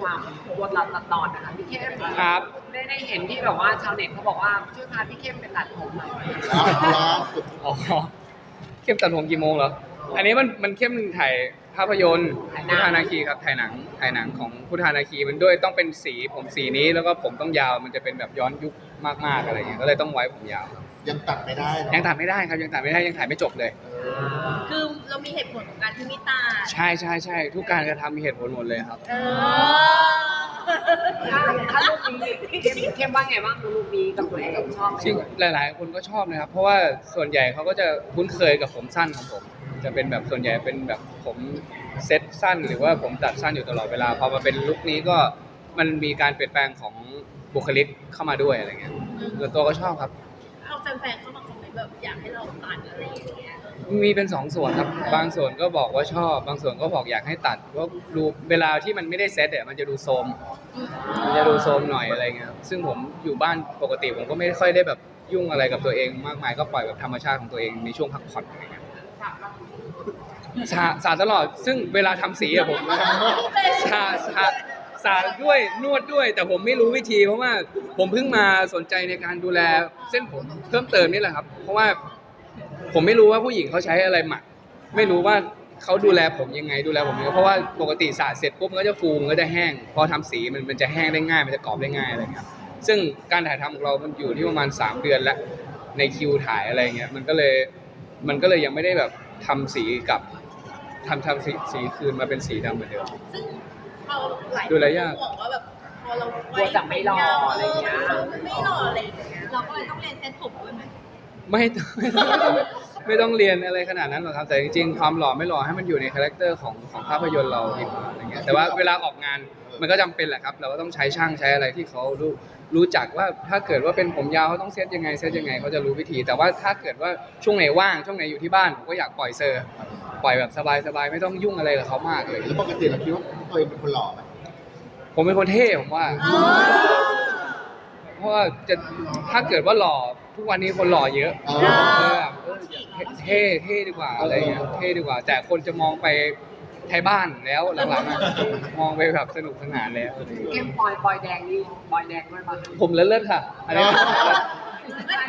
ความบทลัดตัดตอนนะคะพี่เข้มครับ ได้ได้เห็นที่แบบว่าชาวเน็ตเขาบอกว่าช่วยพาพี่เข้มไปตัดผมหน่อยล่าสุดอ๋อเข้มตัดผมกี่โมงเหรอ อันนี้มันมันเข้มถ่ายภาพยนตร์พุทธานาคีครับถ่ายหนังถ่ายหนังของพุทธานาคีมันด้วยต้องเป็นสีผมสีนี้แล้วก็ผมต้องยาวมันจะเป็นแบบย้อนยุคมากๆอะไรเงี้ยก็เลยต้องไว้ผมยาว ยังตัดไม่ได้เนอะยังตัดไม่ได้ครับยังตัดไม่ได้ยังถ่ายไม่จบเลยเออคือเรามีเหตุผลของการที่ไม่ตาดใช่ใช่ใช่ทุกการกระทำมีเหตุผลหมดเลยครับ เออถ้าถ้าลูกนี้เข้มเข้มว่าไงบ้างลูกนี้กับตัวเองชอบไหมจริงหลาย ๆ คนก็ชอบนะครับ เพราะว่าส่วนใหญ่เขาก็จะคุ้นเคยกับผมสั้นของผม จะเป็นแบบส่วนใหญ่เป็นแบบผมเซ็ตสั้น หรือว่าผมตัดสั้นอยู่ตลอดเวลาพอมาเป็นลุคนี้ก็มันมีการเปลี่ยนแปลงของบุคลิกเข้ามาด้วยอะไรเงี้ยส่วนตัวก็ชอบครับ เอาแฟนๆเข้ามาคอมเมนต์แบบอยากให้เราตัดอะไรอย่างเงี้ยมีเป็นสองส่วนครับ บางส่วนก็บอกว่าชอบ บางส่วนก็บอกอยากให้ตัดว่าดูเวลาที่มันไม่ได้เซตเนี่ยมันจะดูโทรมมันจะดูโทรมหน่อยอะไรเงี้ยครับซึ่งผมอยู่บ้านปกติผมก็ไม่ค่อยได้แบบยุ่งอะไรกับตัวเองมากมายก็ปล่อยแบบธรรมชาติของตัวเองในช่วงพักผ่อนอะไรเงี้ยสาสาตลอดซึ่งเวลาทำสีอะผมสาสา สาด้วยนวดด้วย แต่ผมไม่รู้วิธีเพราะว่าผมเพิ่งมาสนใจในการดูแลเส้นผมเพิ่มเติมนี่แหละครับ เพราะว่าผมไม่รู้ว่าผู้หญิงเขาใช้อะไรหมัก ไม่รู้ว่าเขาดูแลผมยังไงดูแลผมยังไงเพราะว่าปกติสระเสร็จปุ๊บมันก็จะฟูมันก็จะแห้ง พอทำสีมันมันจะแห้งได้ง่าย มันจะกรอบได้ง่ายอะไรเงี้ยซึ่งการถ่ายทำของเรา มันอยู่ที่ประมาณ 3 เดือนแล้วในคิวถ่ายอะไรเงี้ยมันก็เลยมันก็เลยยังไม่ได้แบบทำสีกับทำทำสีสีคืนมาเป็นสีดำเหมือนเดิมซึ่ง เราหลายดูแลยาก บอกว่าแบบพอเรากลัวจะไม่รออะไรอย่างเงี้ยมันไม่รออะไรอย่างเงี้ยเราก็เลยต้องเรียนเซ็ตผมด้วยไหมไม่ต้องไม่ต้องไม่ต้องเรียนอะไรขนาดนั้นหรอกครับแต่จริงๆความหล่อไม่หล่อให้มันอยู่ในคาแรคเตอร์ของของภาพยนตร์เราดีกว่าอะไรเงี้ยแต่ว่าเวลาออกงานมันก็จำเป็นแหละครับ เราก็ต้องใช้ช่างใช้อะไรที่เขารู้รู้จักว่าถ้าเกิดว่าเป็นผมยาวเขาต้องเซตยังไงเซตยังไงเขาจะรู้วิธี แต่ว่าถ้าเกิดว่าช่วงไหนว่างช่วงไหนอยู่ที่บ้านผมก็อยากปล่อยเซอร์ ปล่อยแบบสบายๆไม่ต้องยุ่งอะไรกับเขามากเลย แล้วปกติเราคิดว่าตัวเองเป็นคนหล่อไหมผมเป็นคนเท่ผมว่า เพราะว่าจะถ้าเกิดว่าหล่อทุกวันนี้คนหล่อเยอะเอเอออแบบเออเท่เท่ดีกว่าอะไรเงี้ยเท่ดีกว่า แต่คนจะมองไปไทยบ้านแล้วหลังๆอะมองไปแบบสนุกสนานแล้วอะไรเงี้ยเข้มปอยปอยแดงนี่ปอยแดงด้วยป่ะคะผมเลิศๆค่ะอันนี้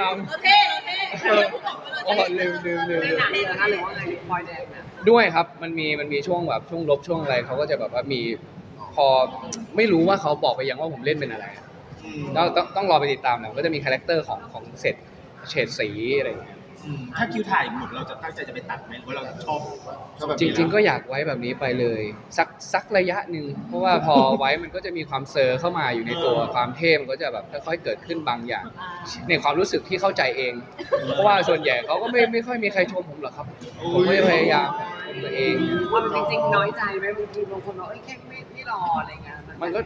ครับเราเท่เราเท่เออเราบอกว่าเรา อ๋อเท่ลืมลืมลืมในลืมหนังเลยนะคะหรือว่าไงปอยแดงเนี่ยด้วยครับมันมีมันมีช่วงแบบช่วงลบช่วงอะไรเขาก็จะแบบว่ามีพอไม่รู้ว่าเขาบอกไปยังว่าผมเล่นเป็นอะไรอะต้องต้องต้องรอไปติดตามหน่อยก็จะมีคาแรคเตอร์ของของเสร็จเฉดสีอะไรอย่างเงี้ยอืม ถ้าคิวถ่ายหมดเราจะตั้งใจจะไปตัดไหมหรือว่าเราชอบก็แบบจริง ๆ ก็อยากไว้แบบนี้ไปเลย สักสักระยะหนึ่งเพราะว่าพอไว้มันก็จะมีความเซอร์เข้ามาอยู่ในตัวความเท่มันก็จะแบบค่อยๆเกิดขึ้นบางอย่าง ในความรู้สึกที่เข้าใจเอง เพราะว่าส่วนใหญ่เขาก็ไม่ไม่ค่อยมีใครชมผมหรอกครับ ผมก็จะพยายามชมตัวเอง ว่ามันจริงๆน้อยใจไหมบางทีบางคนบอกเอ้ยเข้มไม่ไม่รออะไรเงี้ยมันก็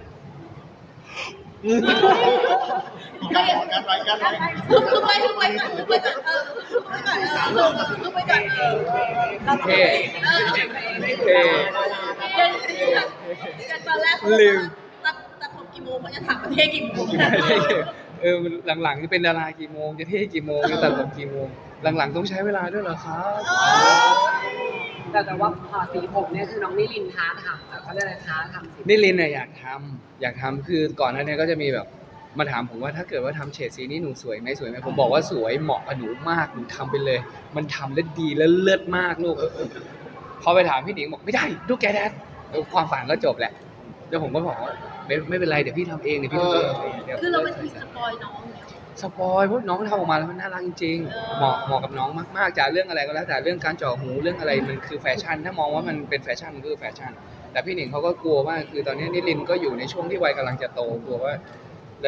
การการไว้การไว้คือคือไปคือไปก่อนคือไปก่อนเออคือไปก่อนเออคือไปก่อนเออเท่เออเท่เดี๋ยวตอนแรกลืมตัดตัดผมกี่โมงเขาจะถามประเทศกี่โมงเออหลังๆจะเป็นดารากี่โมงจะเท่กี่โมงจะตัดผมกี่โมง หลังๆต้องใช้เวลาด้วยเหรอครับ แต่แต่ว่าพอสีผมเนี่ยคือน้องนิรินทร์ท้าทำแต่เขาเรียกอะไรท้าทำสีนิลินเนี่ยอยากทำอยากทำคือก่อนหน้านี้ก็จะมีแบบมาถามผมว่าถ้าเกิดว่าทำเฉดสีนี้หนูสวยไหมสวยไหมผมบอกว่าสวยเหมาะกับหนูมากหนูทำไปเลย มันทำแล้วดีแล้วเลิศมากลูกพอไปถามพี่หนิงบอกไม่ได้ลูกแกแดดเออความฝันก็จบแหละแล้วผมก็บอกว่าไม่ไม่เป็นไรเดี๋ยวพี่ทำเองเดี๋ยวพี่ทำเองดี๋ยว คือเราเป็นทีสปอยน้องเนี่ย สปอยเพราะน้องทำออกมาแล้วมันน่ารักจริงๆเหมาะเหมาะกับน้องมากๆจากเรื่องอะไรก็แล้วแต่เรื่องการเจาะหูเรื่องอะไรมันคือแฟชั่น ถ้ามองว่ามันเป็นแฟชั่นมันก็คือแฟชั่น แต่พี่หนิงเขาก็กลัวว่าคือตอนนี้นิลินก็อยู่ในช่วงที่วัยกำลังจะโตกลัวว่า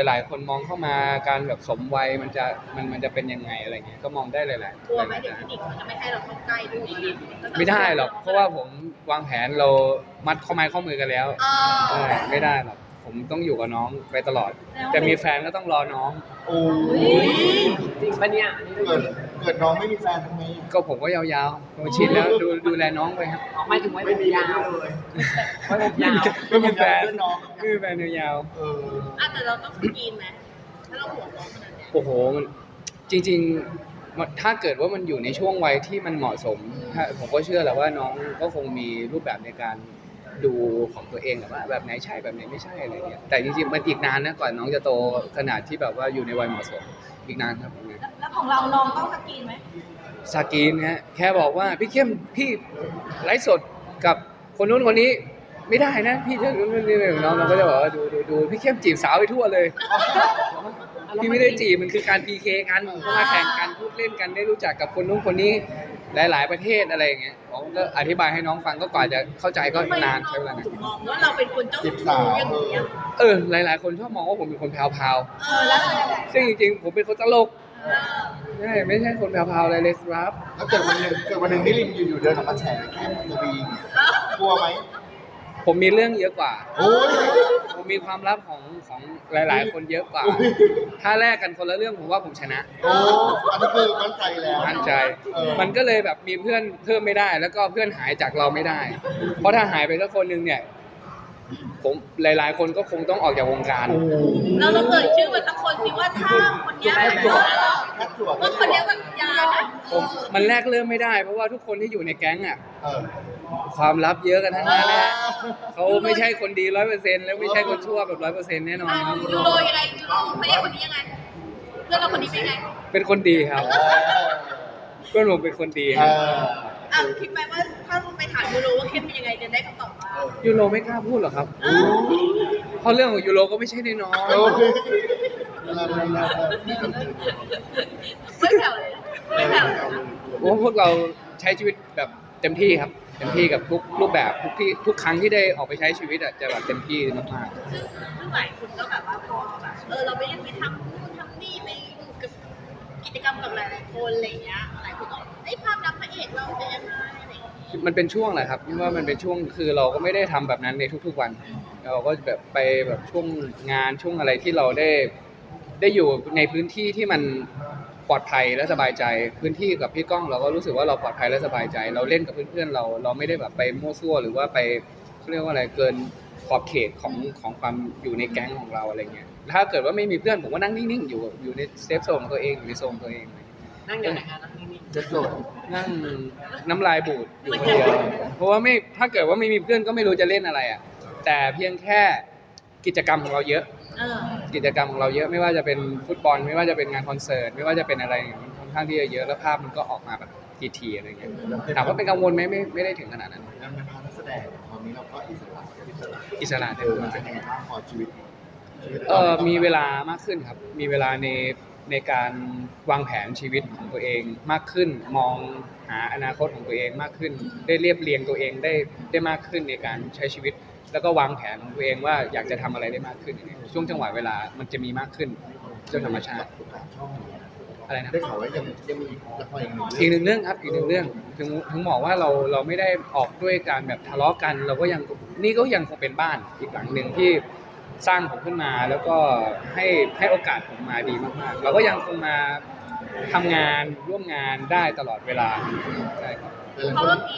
หลาย ๆ คนมองเข้ามาการแบบสมวัยมันจะมันมันจะเป็นยังไงอะไรเงี้ยก็มองได้หลายๆกลัวไหมหลายๆเดี๋ยวพี่หนิงเขาจะไม่ให้เราเข้าใกล้ด้วยไม่ได้หรอกเพราะว่าผมวางแผนเรามัดข้อไม้ข้อมือกันแล้วอ่าใช่ไม่ได้หรอก ผมต้องอยู่กับน้องไปตลอด แต่มีแฟนก็ต้องรอน้อง โอ้จริงปะเนี่ยอันนี้เกิดเกิดน้องไม่มีแฟนทำไงก็ผมก็ยาวๆผมชินแล้วดูดูแลน้องไปครับออกไม่ถึงไว้ผมยาวไว้ผมยาวไม่มีแฟนเพื่อนน้องไม่มีแฟนยาวเอออะแต่เราต้องสกรีนไหมถ้าเราห่วงน้องขนาดเนี้ยๆโอ้โหมันจริงๆมันถ้าเกิดว่ามันอยู่ในช่วงวัยที่มันเหมาะสมถ้าผมก็เชื่อแหละว่าน้องก็คงมีรูปแบบในการ ดูของตัวเองอะว่าแบบไหนใช่แบบไหนไม่ใช่อะไรเงี้ยแต่จริงๆมันอีกนานนะกว่าน้องจะโตขนาดที่แบบว่าอยู่ในวัยเหมาะสมอีกนานครับอีกนานแล้วของเราน้องต้องสกรีนไหมสกรีนฮะแค่บอกว่าพี่เข้มพี่ไลฟ์สดกับคนนู้นคนนี้ไม่ได้นะ พี่จะนู้นนี่นี่น้องเราก็จะบอกว่าดูดูดูพี่เข้มจีบสาวไปทั่วเลยพี่ไม่ได้จีบมันคือการ PK กันมาแข่งกันพูดเล่นกันได้รู้จักกับคนนู้นคนนี้ หลาย ๆ ประเทศอะไรอย่างเงี้ยผมก็อธิบายให้น้องฟังก็กว่าจะเข้าใจก็นานใช้เวลานานถึงมองว่าเราเป็นคนเจ้าชู้อย่างนี้ยเออหลาย ๆ คนชอบมองว่าผมเป็นคนแพรวเออแล้วเรายังไงๆซึ่งจริง ๆ ผมเป็นคนตลกเออใช่ไม่ใช่คนแพรวๆอะไรเลยครับ แล้วเกิดวันหนึ่งเกิดวันหนึ่งนิรินอยู่ๆเดินออกมาแฉเข้มอัศวีกลัวไหมผมมีเรื่องเยอะกว่า โอ้ย มมีความลับของของหลาย ๆ คนเยอะกว่าโอ้ยถ้าแลกกันคนละเรื่องผมว่าผมชนะ โอ้อันนี้คือมั่นใจแล้วมั่นใจ เออมันก็เลยแบบมีเพื่อนเพิ่มไม่ได้ แล้วก็เพื่อนหายจากเราไม่ได้ เพราะถ้าหายไปสักคนหนึ่งเนี่ย ผมหลาย ๆ คนก็คงต้องออกจากวงการ โอ้เราเราเอ่ยชื่อมาสักคนสิว่าถ้าคนเนี้ยเออแค่จั่วว่าคนเนี้ยแบบยานะผมมันแลกเริ่มไม่ได้ เพราะว่าทุกคนที่อยู่ในแก๊งอะ เออ ความลับเยอะกันทั้งนั้นแหละเขาไม่ใช่คนดีร้อยเปอร์เซ็นต์แล้วไม่ใช่คนชั่วแบบร้อยเปอร์เซ็นต์แน่นอนอะครับยูโรยังไงยูโรพระเอกคนนี้ยังไงเพื่อนเราคนนี้เป็นไงเป็นคนดีครับเพื่อนผมเป็นคนดีเอครับออะคิดไหมว่าถ้าไปถามยูโรว่าเข้มเป็นยังไงจะได้คำตอบว่ายูโรไม่กล้าพูดหรอกครับเพราะเรื่องของยูโรก็ไม่ใช่น้อยโอ้ยเลิศเลิศเลิศเลิศไม่แผ่วเลยนะไม่แผ่วเลยนะๆเพราะว่าพวกเราใช้ชีวิตแบบเต็มที่ครับเต็มที่กับทุกรูปแบบทุกที่ทุกครั้งที่ได้ออกไปใช้ชีวิตอะจะแบบเต็มที่มากซึ่งซึ่งหลายคนก็แบบว่าพอแบบเออเราไปยังไปทำนู่นทำนี่ไปอยู่กับกิจกรรมกับหลายๆคนอะไรอย่างเงี้ยหลายคนก็ไอ้ยภาพลักษณ์พระเอกเราจะยังไงอะไรอย่างเงี้ยๆ มันเป็นช่วงแหละครับที่ว่ามันเป็นช่วงคือเราก็ไม่ได้ทำแบบนั้นในทุก ๆวัน เราก็แบบไปแบบช่วงงานช่วงอะไรที่เราได้ได้อยู่ในพื้นที่ที่มัน ปลอดภัยและสบายใจ พื้นที่กับพี่ก้องเราก็รู้สึกว่าเราปลอดภัยและสบายใจ เราเล่นกับเพื่อนๆเราเราไม่ได้แบบไปมั่วซั่วหรือว่าไปเขาเรียกว่าอะไรเกินขอบเขตของของความอยู่ในแก๊งของเราอะไรเงี้ยถ้าเกิดว่าไม่มีเพื่อนผมก็นั่งนิ่งๆอยู่อยู่ในเซฟโซนของตัวเองอยู่ในโซนของตัวเองนั่งยังไงคะนั่งนิ่งจะโสดนั่งน้ำลายบูดอยู่คนเดียวเพราะว่าไม่ถ้าเกิดว่าไม่มีเพื่อนก็ไม่รู้จะเล่นอะไรอะแต่เพียงแค่กิจกรรมของเราเยอะเออ กิจกรรมของเราเยอะไม่ว่าจะเป็นฟุตบอล ไม่ว่าจะเป็นงานคอนเสิร์ตไม่ว่าจะเป็นอะไรอย่างเงี้ยมันค่อนข้างที่จะเยอะแล้วภาพมันก็ออกมาแบบทีๆอะไรเงี้ยถามว่าเป็นกังวลไหมไม่ไม่ได้ถึงขนาดนั้นงานเป็นพานักแสดงตอนนี้เราก็อิสระอิสระอิสระเอเต็มอตัวมันเป็นยังไงบ้างพอชีวิตชีวิตเออมีเวลามากขึ้นครับ มีเวลาในในการวางแผนชีวิตของตัวเองมากขึ้น มองหาอนาคตของตัวเองมากขึ้น ได้เรียบเรียงตัวเองได้ได้มากขึ้นในการใช้ชีวิต แล้วก็วางแผนของตัวเองว่าอยากจะทำอะไรได้มากขึ้นอย่างเงี้ยช่วงจังหวะเวลามันจะมีมากขึ้นโดยธรรมชาติประกาศช่องอยู่นะอะไรนะ ได้ข่าวว่ายังยังมีละครอีกหนึ่งอีกหเรื่องนึ่งเรื่องครับอีกหนึ่งเรื่องถึงถึงบอกว่าเราเราไม่ได้ออกด้วยการแบบทะเลาะกัน เราก็ยังนี่ก็ยังคงเป็นบ้านอีกหลังหนึ่งที่สร้างผมขึ้นมาแล้วก็ให้ให้โอกาสผมมาดีมากๆ เราก็ยังคงมาทำงานร่วมงานได้ตลอดเวลาใช่ครับ เพราะว่ามี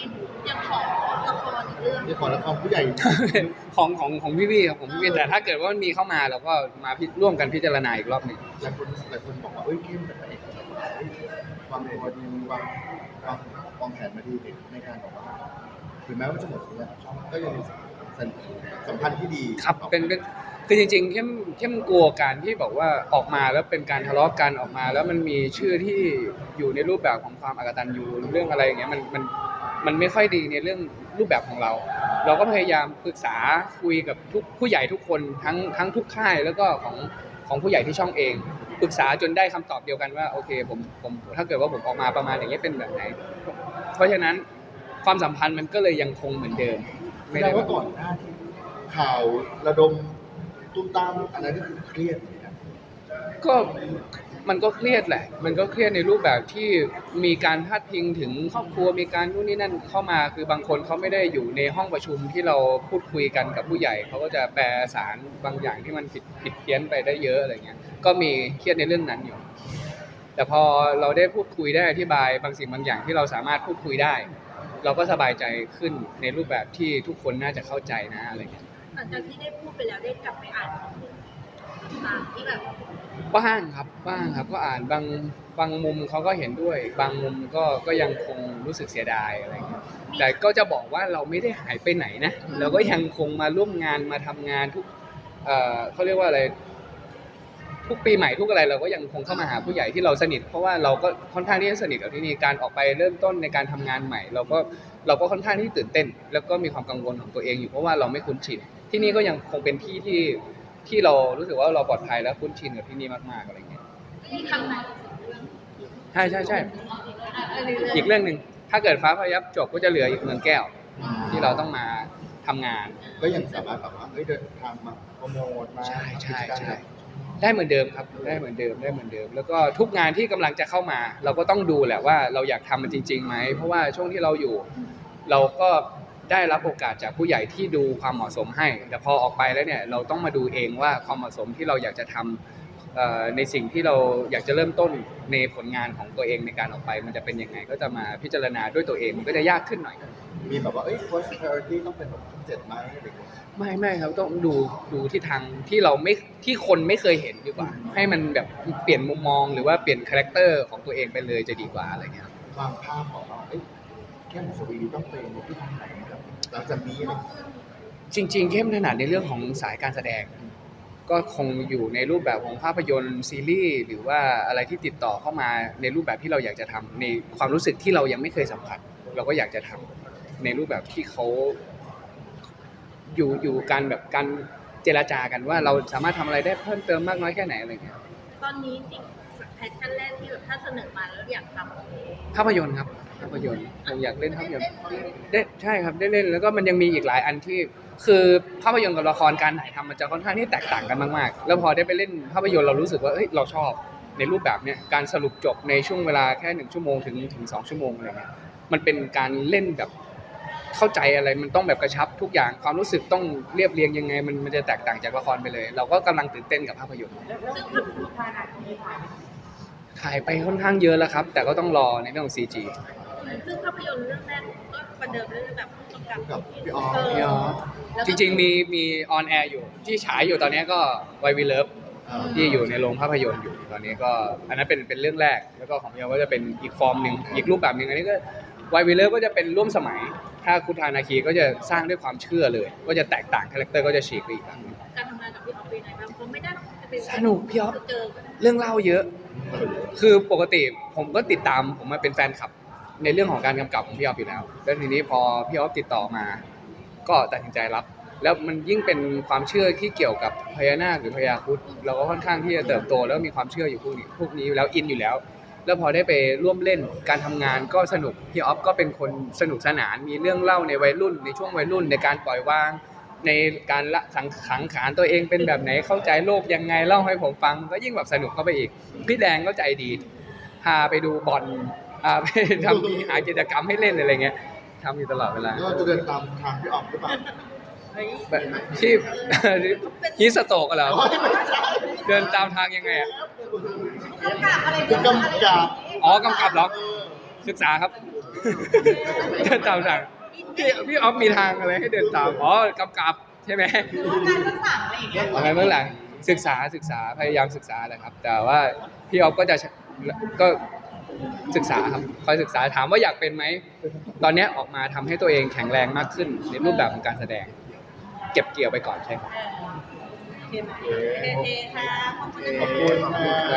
ยังขอละครอีกเรื่องนี่ขอละครผู้ใหญ่ ของของของพี่พี่ครับของพี่พี่แต่ถ้าเกิดว่ามันมีเข้ามาเราก็มาพิร่วมกันพิจารณาอีกรอบหนึ่งหลายคนหลายคนบอกว่าเอ้ยเข้มเป็นพระเอกแบบว่าเอ้ยวางตัวดีวางวางวางแผนมาดีในการบอกว่าถึงแม้ว่าจะหมดสัญญากับช่องก็ยังมีสั มพันธ์ที่ดีครับเป็นเป็นคือจริงๆเข้มเข้มกลัวการที่บอกว่าออกมาแล้วเป็นการทะเลาะกันออกมา แล้วมันมีชื่อที่อยู่ในรูปแบบของความอกตัญญูเรื่องอะไรอย่างเงี้ยมันมันมันไม่ค่อยดีในเรื่องรูปแบบของเรา เราก็พยายามปรึกษาคุยกับทุกผู้ใหญ่ทุกคนทั้งทั้งทุกค่ายแล้วก็ของของผู้ใหญ่ที่ช่องเองปรึกษาจนได้คำตอบเดียวกันว่าโอเคผมผมถ้าเกิดว่าผมออกมาประมาณอย่างเงี้ยเป็นแบบไหน เพราะฉะนั้นความสัมพันธ์มันก็เลยยังคงเหมือนเดิม แสดงว่าก่อนหน้าที่ข่าวระดมตุ้มตามอันนั้นก็คือเครียดเหมือนกันก็มันก็เครียดแหละ มันก็เครียดในรูปแบบที่มีการพาดพิงถึงครอบครัวมีการนู่นนี่นั่นเข้ามาคือบางคนเขาไม่ได้อยู่ในห้องประชุมที่เราพูดคุยกันกับผู้ใหญ่เขาก็จะแปลสารบางอย่างที่มันผิดผิดเพี้ยนไปได้เยอะอะไรเงี้ยก็มีเครียดในเรื่องนั้นอยู่ แต่พอเราได้พูดคุยได้อธิบายบางสิ่งบางอย่างที่เราสามารถพูดคุยได้ เราก็สบายใจขึ้นในรูปแบบที่ทุกคนน่าจะเข้าใจนะอะไรเงี้ยหลังจากที่ได้พูดไปแล้วได้กลับไปอ่านคอมเมนต์ตามที่แบบบ้างครับบ้างครับก็อ่านบางบางมุมเขาก็เห็นด้วย บางมุมก็ก็ยังคงรู้สึกเสียดายอะไรเงี้ยแต่ก็จะบอกว่าเราไม่ได้หายไปไหนนะเราก็ยังคงมาร่วมงานมาทำงานทุกเอ่อเขาเรียกว่าอะไร ทุกปีใหม่ทุกอะไรเราก็ยังคงเข้ามาหาผู้ใหญ่ที่เราสนิท เพราะว่าเราก็ค่อนข้างที่จะสนิทกับที่นี่การออกไปเริ่มต้นในการทำงานใหม่ เราก็เราก็ค่อนข้างที่ตื่นเต้น แล้วก็มีความกังวลของตัวเองอยู่เพราะว่าเราไม่คุ้นชินที่นี่ก็ยังคงเป็นที่ที่ที่เรารู้สึกว่าเราปลอดภัยและคุ้นชินกับที่นี่มากๆอะไรเงี้ยมีคำไหนใช่ใช่ใช่อีกเรื่องหนึ่งถ้าเกิดฟ้าพยับจบก็จะเหลืออีกเมืองแก้ว ที่เราต้องมาทำงาน ก็ยังสามารถแบบว่าเอ้ยเดินทางมาโปรโมทมาใช่ใช่ทำกิจกรรมใช่ ได้เหมือนเดิมครับได้เหมือนเดิมได้เหมือนเดิม แล้วก็ทุกงานที่กำลังจะเข้ามา เราก็ต้องดูแหละว่าเราอยากทำมันจริงๆไหมเพราะว่าช่วงที่เราอยู่ เราก็ได้รับโอกาสจากผู้ใหญ่ที่ดูความเหมาะสมให้ แต่พอออกไปแล้วเนี่ยเราต้องมาดูเองว่าความเหมาะสมที่เราอยากจะทำเอ่อในสิ่งที่เราอยากจะเริ่มต้นในผลงานของตัวเองในการออกไป มันจะเป็นยังไงก็จะมาพิจารณาด้วยตัวเองมันก็จะยากขึ้นหน่อย มีแบบว่าเอ้ย first priority ต้องเป็นแบบช่องเจ็ดไหมอะไรอย่างเงี้ย ไม่ไม่ครับต้องดูดูที่ทางที่เราไม่ที่คนไม่เคยเห็นดีกว่า ให้มันแบบเปลี่ยนมุมมองหรือว่าเปลี่ยนคาแรคเตอร์ของตัวเองไปเลยจะดีกว่าอะไรเงี้ยครับวางภาพของเราเอ้ยแค่สวีต้องเป็นในที่ทางไหนครับหลังจากนี้อะไรอย่างเงี้ยจริง ๆ เข้มถนัดในเรื่องของสายการแสดง ก็คงอยู่ในรูปแบบของภาพยนตร์ซีรีส์หรือว่าอะไรที่ติดต่อเข้ามาในรูปแบบที่เราอยากจะทำในความรู้สึกที่เรายังไม่เคยสัมผัส เราก็อยากจะทำ ในรูปแบบที่เขาอยู่อยู่การแบบการเจรจากันว่าเราสามารถทำอะไรได้เพิ่มเติมมากน้อยแค่ไหนอะไรเงี้ยตอนนี้สิ่งแพชชั่นแรกที่แบบถ้าเสนอมาแล้วอยากทำภาพยนตร์ครับ ภาพยนตร์ผมอยากเล่นภาพยนตร์ได้ใช่ครับได้เล่นแล้วก็มันยังมีอีกหลายอันที่ คือภาพยนตร์กับละครการถ่ายทำมันจะค่อนข้างที่แตกต่างกันมากๆ แล้วพอได้ไปเล่นภาพยนตร์เรารู้สึกว่าเฮ้ยเราชอบในรูปแบบเนี้ยการสรุปจบในช่วงเวลาแค่หนึ่งชั่วโมงถึงถึงสองชั่วโมงอะไรเงี้ยมันเป็นการเล่นแบบ เข้าใจอะไรมันต้องแบบกระชับทุกอย่างความรู้สึกต้องเรียบเรียงยังไง มันมันจะแตกต่างจากละครไปเลย เราก็กำลังตื่นเต้นกับภาพยนตร์ถ่ายไปค่อนข้างเยอะแล้วครับ แต่ก็ต้องรอในเรื่องของ CG ซึ่งภาพยนตร์เรื่องแรกก็ประเดิมเรื่องแบบผู้กำกับกับพี่ออเอฟพี่ออฟแล้วจก็ริงๆมีมีออนแอร์อยู่ ที่ฉายอยู่ตอนนี้ก็ไววีเลิฟเอ่อที่อยู่ในโรงภาพยนตร์อยู่ตอนนี้ก็ อันนั้นเป็นเป็นเรื่องแรกแล้วก็ของพี่ออฟก็จะเป็นอีกฟอร์มหนึ่งอีกรูปแบบหนึ่งอันนี้ก็ไววีเลิฟก็จะเป็นร่วมสมัย ถ้าคุณทานาคีก็จะสร้างด้วยความเชื่อเลย ก็จะแตกต่างคาแรคเตอร์ก็จะฉีกไปอีกแบบหนึ่งการทำงานกับพี่ออฟเป็นไงบ้างผมไม่ได้จะเป็นสนุกพี่ออฟเจอเรื่องเล่าเยอะ คือปกติผมก็ติดตามผมมาเป็นแฟนคลับ ในเรื่องของการกำกับของพี่ออฟอยู่แล้ว แล้วทีนี้พอพี่ออฟติดต่อมา ก็ตัดสินใจรับ แล้วมันยิ่งเป็นความเชื่อที่เกี่ยวกับพญานาคหรือพญาครุฑเราก็ค่อนข้างที่จะเติบโตแล้วมีความเชื่ออยู่พวกนี้พวกนี้อยู่แล้วอินอยู่แล้ว แล้วพอได้ไปร่วมเล่นการทำงานก็สนุกพี่ออฟก็เป็นคนสนุกสนานมีเรื่องเล่าในวัยรุ่น ในช่วงวัยรุ่นในการปล่อยวาง ในการละสังขังขานตัวเองเป็นแบบไหนเข้าใจโลกยังไงเล่าให้ผมฟัง ก็ยิ่งแบบสนุกเข้าไปอีกพี่แดงก็ใจดีพาไปดูบอลพาไปทำมีหากิจกรรมให้เล่นอะไรเงี้ยทำอยู่ตลอดเวลาแล้วเราจะเดินตามทางพี่ออฟหรือเปล่า แบบที่ฮิสโตกเหรอเดินตามทางยังไงอะกำกับอะไรคือกำกับ อ๋อกำกับเหรอศึกษาครับ เดินตามทางพี่พี่ออฟมีทางอะไรให้เดินตามอ๋อกำกับใช่ไหมงานเบื้องหลังอะไรอย่างเงี้ยอะไรเมื่อหลังศึกษาศึกษาพยายามศึกษาแหละครับ แต่ว่าพี่ออฟก็จะก็ศึกษาครับคอยศึกษาถามว่าอยากเป็นไหม ตอนเนี้ยออกมาทำให้ตัวเองแข็งแรงมากขึ้นในรูปแบบของการแสดง เก็บเกี่ยวไปก่อนใช่ครับเออโอเคค่ะขอบคุณขอบคุณค่ะ